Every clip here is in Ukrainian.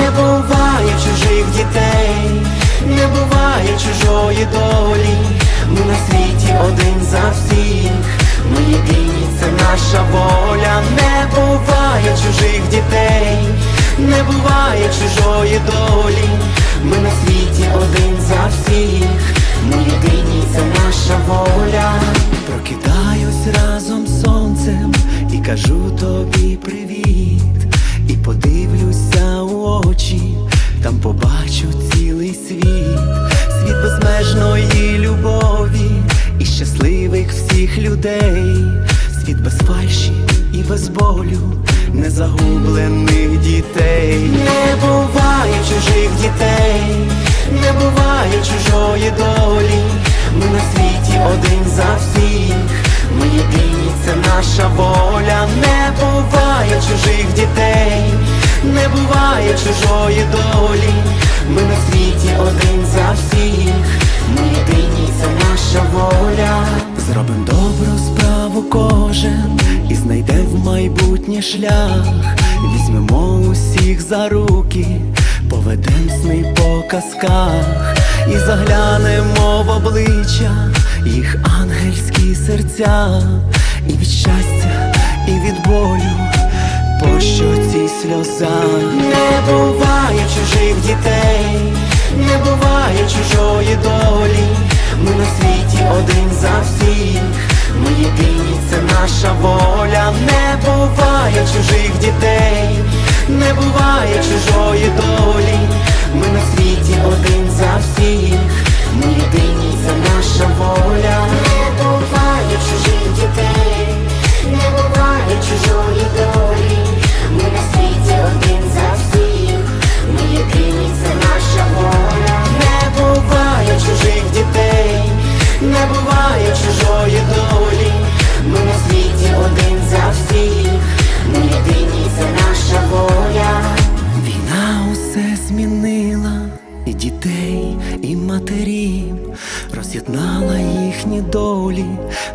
Не буває чужих дітей, не буває чужої долі. Ми на світі один за всіх. Ми єдині, це наша воля. Не буває чужих дітей, не буває чужої долі. Там побачу цілий світ, світ безмежної любові і щасливих всіх людей, світ без фальші і без болю, незагублених дітей. Не буває чужих дітей, не буває чужої долі. Ми на світі один за всіх. Ми єдині, це наша воля. Не буває чужих дітей, буває чужої долі. Ми на світі один за всіх. Ми єдині, це наша воля. Зробим добру справу кожен і знайде в майбутнє шлях. Візьмемо усіх за руки, поведем сни по казках і заглянемо в обличчя їх ангельські серця, і від щастя, і від болю, сльоза. Не буває чужих дітей, не буває чужої долі. Ми на світі один за всіх. Ми єдині, це наша воля. Не буває чужих дітей, не буває чужої не буває чужої долі. Ми на світі один за всіх. Ми єдині, це наша воля. Війна усе змінила, і дітей, і матерів, роз'єднала їхні долі,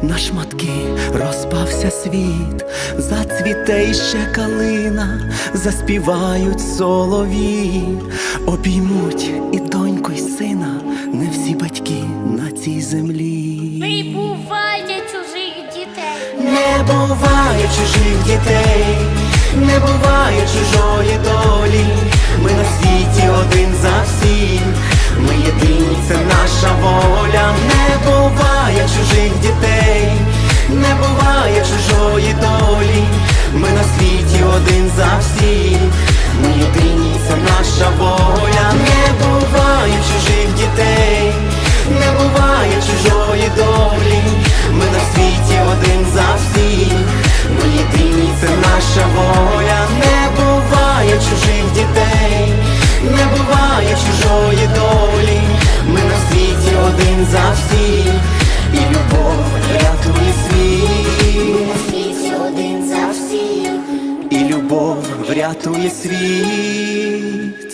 на шматки розпався світ, зацвіте іще калина, заспівають солові, обіймуть і доньку, і сина, землі. Не буває чужих дітей. Не буває чужих дітей, не буває чужої долі. Ми на світі один за всіх. Ми єдині, це наша воля. Не буває чужих дітей, не буває чужої долі. Ми на світі один за всіх. Ми єдині, це наша воля. Врятує світ.